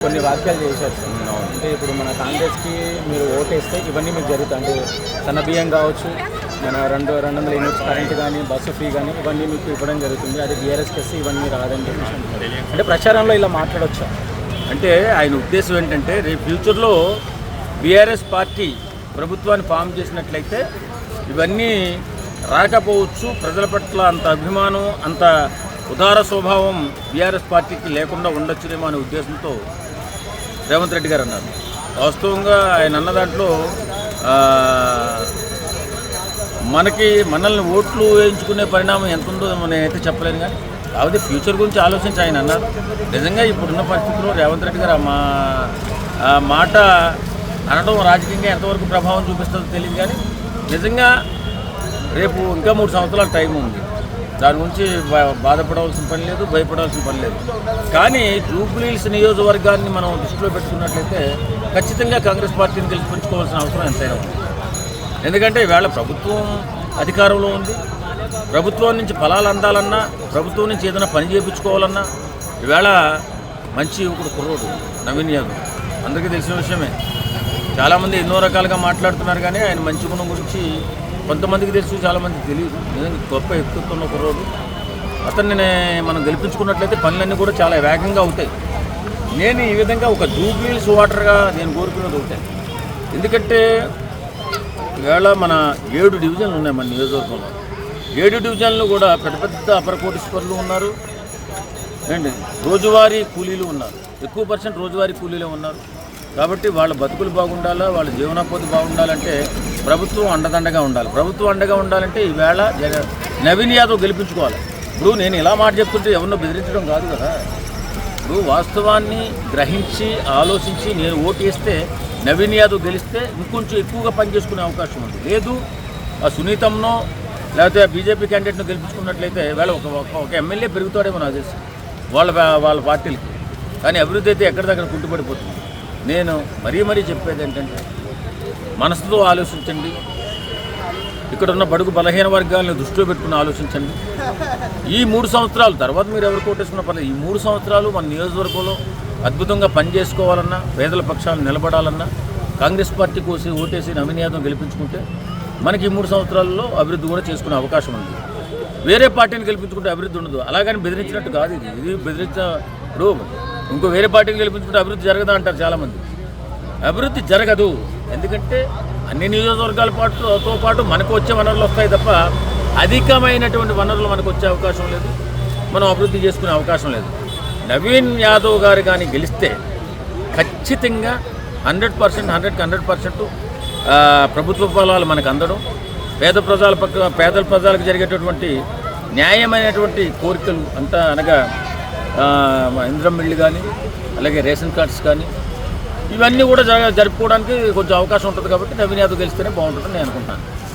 కొన్ని వాక్యాలు చేశారు. అంటే ఇప్పుడు మన కాంగ్రెస్కి మీరు ఓటేస్తే ఇవన్నీ మీకు జరుగుతాయి అంటే బియ్యం కావచ్చు మన రెండు రెండు వందల యూనిట్స్ కరెంట్ కానీ బస్సు ఫ్రీ కానీ ఇవన్నీ మీకు ఇవ్వడం జరుగుతుంది అది బీఆర్ఎస్కి వస్తే ఇవన్నీ రాదని. అంటే ప్రచారంలో ఇలా మాట్లాడొచ్చా అంటే ఆయన ఉద్దేశం ఏంటంటే రేపు ఫ్యూచర్లో బీఆర్ఎస్ పార్టీ ప్రభుత్వాన్ని ఫామ్ చేసినట్లయితే ఇవన్నీ రాకపోవచ్చు ప్రజల పట్ల అంత అభిమానం అంత ఉదార స్వభావం బీఆర్ఎస్ పార్టీకి లేకుండా ఉండొచ్చునేమో అనే ఉద్దేశంతో రేవంత్ రెడ్డి గారు అన్నారు. వాస్తవంగా ఆయన అన్న దాంట్లో మనకి మనల్ని ఓట్లు వేయించుకునే పరిణామం ఎంత ఉందో నేనైతే చెప్పలేను కానీ కాకపోతే ఫ్యూచర్ గురించి ఆలోచించి ఆయన అన్నారు. నిజంగా ఇప్పుడున్న పరిస్థితుల్లో రేవంత్ రెడ్డి గారు మా మాట అనడం రాజకీయంగా ఎంతవరకు ప్రభావం చూపిస్తుందో తెలియదు కానీ నిజంగా రేపు ఇంకా మూడు సంవత్సరాల టైం ఉంది. దాని గురించి బా- బాధపడవలసిన పని లేదు భయపడవలసిన పని లేదు. కానీ జూబ్లీహిల్స్ నియోజకవర్గాన్ని మనం దృష్టిలో పెట్టుకున్నట్లయితే ఖచ్చితంగా కాంగ్రెస్ పార్టీని గెలిపించుకోవాల్సిన అవసరం ఎంతైనా ఉంది. ఎందుకంటే ఈవేళ ప్రభుత్వం అధికారంలో ఉంది. ప్రభుత్వం నుంచి ఫలాలు అందాలన్నా ప్రభుత్వం నుంచి ఏదైనా పని చేయించుకోవాలన్నా ఈవేళ మంచి యువకుడు కుర్రోడు నవీన్ యాదవ్. అందరికీ తెలిసిన విషయమే. చాలామంది ఎన్నో రకాలుగా మాట్లాడుతున్నారు కానీ ఆయన మంచి గుణం గురించి కొంతమందికి తెలుసు చాలామందికి తెలియదు. నిజంగా గొప్ప ఎత్తుతున్న కుర్రోడు అతన్ని మనం గెలిపించుకున్నట్లయితే పనులన్నీ కూడా చాలా వేగంగా అవుతాయి. నేను ఈ విధంగా ఒక జూబ్లీస్ వాటర్గా నేను కోరుకునేది అవుతాయి ఎందుకంటే ఇవాళ మన ఏడు డివిజన్లు ఉన్నాయి మన నియోజకవర్గంలో. ఏడు డివిజన్లు కూడా పెద్ద పెద్ద అపరకోటీశ్వరులు ఉన్నారు. ఏంటి? రోజువారీ కూలీలు ఉన్నారు. ఎక్కువ పర్సెంట్ రోజువారీ కూలీలే ఉన్నారు. కాబట్టి వాళ్ళ బతుకులు బాగుండాలా వాళ్ళ జీవనోపాధి బాగుండాలంటే ప్రభుత్వం అండదండగా ఉండాలి. ప్రభుత్వం అండగా ఉండాలంటే ఈవేళ నవీన్ యాదవ్ గెలిపించుకోవాలి. ఇప్పుడు నేను ఇలా మాట చెప్తుంటే ఎవరినో బెదిరించడం కాదు కదా. ఇప్పుడు వాస్తవాన్ని గ్రహించి ఆలోచించి నేను ఓటు వేస్తే నవీన్ యాదవ్ గెలిస్తే ఇంకొంచెం ఎక్కువగా పనిచేసుకునే అవకాశం ఉంది. లేదు ఆ సునీతంనో లేకపోతే బీజేపీ క్యాండిడేట్ను గెలిపించుకున్నట్లయితే వేళ ఒక ఒక- ఎమ్మెల్యే పెరుగుతాడేమో నాకు తెలిసి. వాళ్ళ వాళ్ళ పార్టీలకి. కానీ అభివృద్ధి అయితే ఎక్కడిదక్కడ కుంటుపడిపోతుంది. నేను మరీ మరీ చెప్పేది ఏంటంటే మనసుతో ఆలోచించండి. ఇక్కడ ఉన్న బడుగు బలహీన వర్గాలను దృష్టిలో పెట్టుకుని ఆలోచించండి. ఈ మూడు సంవత్సరాలు తర్వాత మీరు ఎవరు కోటేసుకున్న పర్లేదు ఈ మూడు సంవత్సరాలు మన నియోజకవర్గంలో అద్భుతంగా పనిచేసుకోవాలన్నా పేదల పక్షాలు నిలబడాలన్నా కాంగ్రెస్ పార్టీ కోసి ఓటేసి నవీన్ గెలిపించుకుంటే మనకి ఈ మూడు సంవత్సరాల్లో అభివృద్ధి కూడా చేసుకునే అవకాశం ఉంది. వేరే పార్టీని గెలిపించుకుంటే అభివృద్ధి ఉండదు. అలాగని బెదిరించినట్టు కాదు ఇది. ఇది బెదిరించ ఇప్పుడు ఇంకో వేరే పార్టీని గెలిపించుకుంటే అభివృద్ధి జరగదా అంటారు చాలామంది. అభివృద్ధి జరగదు. ఎందుకంటే అన్ని నియోజకవర్గాల పాటుతో పాటు మనకు వచ్చే వనరులు వస్తాయి తప్ప అధికమైనటువంటి వనరులు మనకు వచ్చే అవకాశం లేదు. మనం అభివృద్ధి చేసుకునే అవకాశం లేదు. నవీన్ యాదవ్ గారు కానీ గెలిస్తే ఖచ్చితంగా హండ్రెడ్ పర్సెంట్ హండ్రెడ్కి హండ్రెడ్ పర్సెంట్ ప్రభుత్వ ఫలాలు మనకు అందడం పేద ప్రజల పక్క పేద ప్రజలకు జరిగేటటువంటి న్యాయమైనటువంటి కోరికలు అంతా అనగా ఇంద్రం మిల్లు కానీ అలాగే రేషన్ కార్డ్స్ కానీ ఇవన్నీ కూడా జరుపుకోవడానికి కొంచెం అవకాశం ఉంటుంది కాబట్టి నవీన్ యాదవ్ గెలిస్తేనే బాగుంటుందని నేను అనుకుంటాను